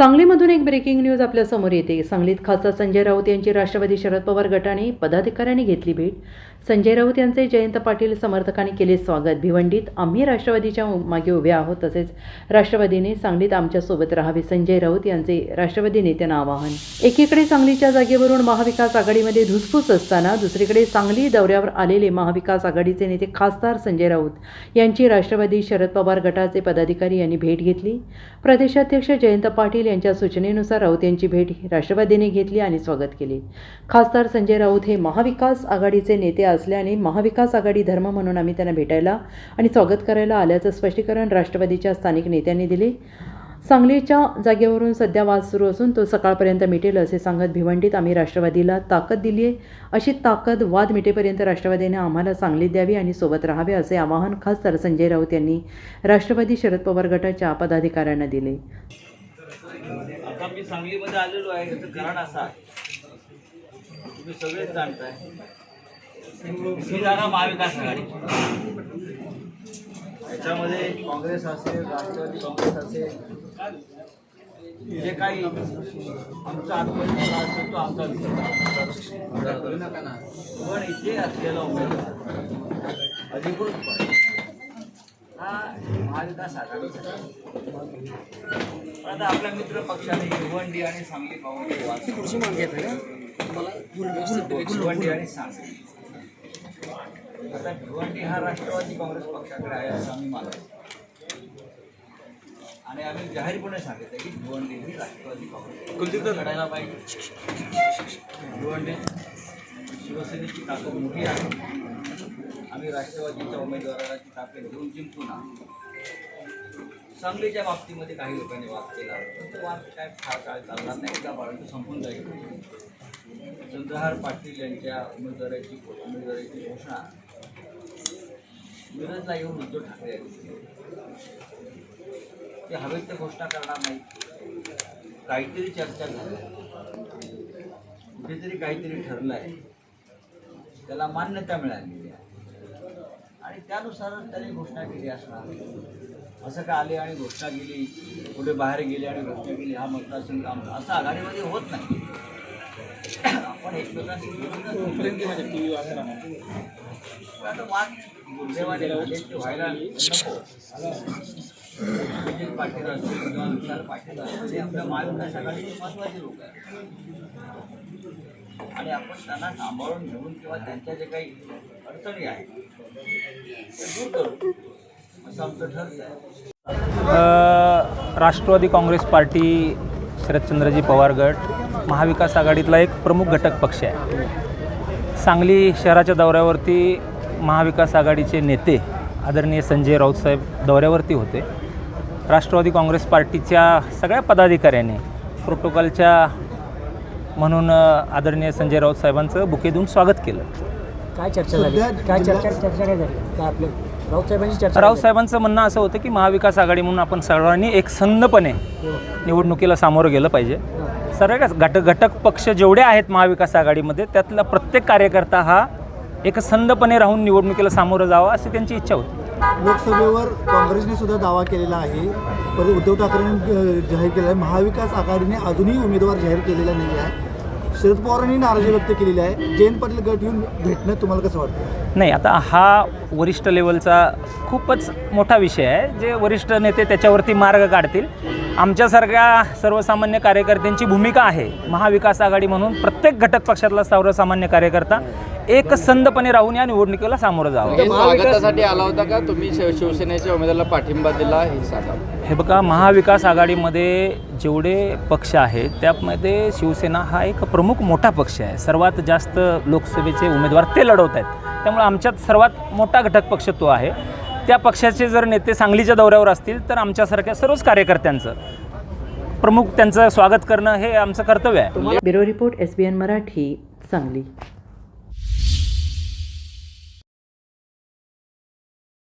सांगलीमधून एक breaking news आपल्यासमोर येते. सांगलीत खासदार संजय राऊत यांची राष्ट्रवादी शरद पवार गटाने पदाधिकाऱ्यांनी घेतली भेट. संजय राऊत यांचे जयंत पाटील समर्थकांनी केले स्वागत. भिवंडीत आम्ही राष्ट्रवादीच्या मागे उभे आहोत तसेच राष्ट्रवादीने सांगलीत आमच्यासोबत राहावे. संजय राऊत यांचे राष्ट्रवादी नेत्यांना आवाहन. एकीकडे सांगलीच्या जागेवरून महाविकास आघाडीमध्ये धुसफूस असताना दुसरीकडे सांगली दौऱ्यावर आलेले महाविकास आघाडीचे नेते खासदार संजय राऊत यांची राष्ट्रवादी शरद पवार गटाचे पदाधिकारी यांनी भेट घेतली. प्रदेशाध्यक्ष जयंत पाटील यांच्या सूचनेनुसार राऊत यांची भेट राष्ट्रवादीने घेतली आणि स्वागत केले. खासदार संजय राऊत हे महाविकास आघाडीचे नेते असल्याने महाविकास आघाडी धर्म म्हणून आम्ही त्यांना भेटायला आणि स्वागत करायला आल्याचं स्पष्टीकरण राष्ट्रवादीच्या स्थानिक नेत्यांनी दिले. सांगलीच्या जागेवरून सध्या वाद सुरू असून तो सकाळपर्यंत मिटेल असे सांगत भिवंडीत आम्ही राष्ट्रवादीला ताकद दिली आहे अशी ताकद वाद मिटेपर्यंत राष्ट्रवादीने आम्हाला सांगलीत द्यावी आणि सोबत राहावे असे आवाहन खासदार संजय राऊत यांनी राष्ट्रवादी शरद पवार गटाच्या पदाधिकाऱ्यांना दिले. आता मी सांगलीमध्ये आलेलो आहे याचं कारण असं आहे. तुम्ही सगळेच जाणताय. ही जागा महाविकास आघाडी. याच्यामध्ये काँग्रेस असेल राष्ट्रवादी काँग्रेस असेल जे काही आमचा आत्मविश्वास असेल तो आमचा विश्वास पण इथे असलेला उमेदवार अधिकृत हा महाविकास. आता आपल्या मित्र पक्षाने भिवंडी आणि सांगली पाहून वाद भिवंडी आणि सांगली. आता भिवंडी हा राष्ट्रवादी काँग्रेस पक्षाकडे आहे असं आम्ही मानतो. आणि आम्ही जाहीरपणे सांगितलं की भिवंडी ही राष्ट्रवादी काँग्रेस. लढायला पाहिजे. भिवंडी. शिवसेनेची ताकद मोठी आहे आम्ही राष्ट्रवादीच्या उमेदवाराची ताकद घेऊन जिंकू ना सांगलीच्या बाबतीमध्ये काही लोकांनी वाद केला. तो वाद काय फार काळ चालणार नाही. का बाळगून संपून जाईल. चंद्रहार पाटील यांच्या उमेदवाराची उमेदवाराची घोषणा मिरजला येऊन उद्धव ठाकरे ते हवेत तर घोषणा करणार नाही. काहीतरी चर्चा झाली. कुठेतरी काहीतरी ठरलं आहे त्याला मान्यता मिळालेली आहे. आणि त्यानुसारच त्याने घोषणा केली असणार. असं का आले आणि घोषणा केली? कुठे बाहेर गेले आणि घोषणा केली? हा मतदारसंघ आमचा असं आघाडीमध्ये होत नाही. आपण एकमेकांशी वाद दुर्दैवाने व्हायला नको. पाटील असतील किंवा विशाल पाटील असतील हे आपल्या महाविकास आघाडीचे महत्त्वाचे लोक आहेत. आणि आपण त्यांना सांभाळून घेऊन किंवा त्यांच्या जे काही अडचणी आहेत दूर करू. असं आमचं राष्ट्रवादी काँग्रेस पार्टी शरदचंद्रजी पवार गट महाविकास आघाडीतला एक प्रमुख घटक पक्ष आहे. सांगली शहराच्या दौऱ्यावरती महाविकास आघाडीचे नेते आदरणीय संजय राऊत साहेब दौऱ्यावरती होते. राष्ट्रवादी काँग्रेस पार्टीच्या सगळ्या पदाधिकाऱ्यांनी प्रोटोकॉलच्या म्हणून आदरणीय संजय राऊत साहेबांचं बुके देऊन स्वागत केलं. काय चर्चा झाली? काय चर्चा चर्चा काय झाली? काय आपले? राऊत साहेबांची चर्चा राऊत साहेबांचं म्हणणं असं होतं की महाविकास आघाडी म्हणून आपण सर्वांनी एक संधपणे निवडणुकीला सामोरं गेलं पाहिजे. सर्व घटक घटक पक्ष जेवढे आहेत महाविकास आघाडीमध्ये त्यातला प्रत्येक कार्यकर्ता हा एक संधपणे राहून निवडणुकीला सामोरं जावं अशी त्यांची इच्छा होती. लोकसभेवर काँग्रेसने सुद्धा दावा केलेला आहे. परत उद्धव ठाकरेंनी जाहीर केला आहे. महाविकास आघाडीने अजूनही उमेदवार जाहीर केलेला नाही आहे. शरद पवारांनी नाराजी व्यक्त केलेली आहे. जयंत पाटील गट येऊन भेटणं तुम्हाला कसं वाटतं? नाही आता हा वरिष्ठ लेवलचा खूपच मोठा विषय आहे. जे वरिष्ठ नेते त्याच्यावरती मार्ग काढतील. आमच्यासारख्या सर्वसामान्य कार्यकर्त्यांची भूमिका आहे महाविकास आघाडी म्हणून. प्रत्येक घटक पक्षातला सर्वसामान्य कार्यकर्ता एक संधपणे राहून या निवडणुकीला सामोरं जावं. हे स्वागतासाठी आला होता का? तुम्ही शिव- शिवसेनेच्या उमेदवाराला पाठिंबा दिला हे सांगा. हे बघा महाविकास आघाडीमध्ये जेवढे पक्ष आहेत त्यामध्ये शिवसेना हा एक प्रमुख मोठा पक्ष आहे. सर्वात जास्त लोकसभेचे उमेदवार ते लढवत आहेत. त्यामुळे आमच्यात सर्वात मोठा घटक पक्ष तो आहे. त्या पक्षाचे जर नेते सांगलीच्या दौऱ्यावर असतील तर आमच्यासारख्या सर्वच कार्यकर्त्यांचं प्रमुख त्यांचं स्वागत करणं हे आमचं कर्तव्य आहे. Bureau report S B N Marathi Sangli.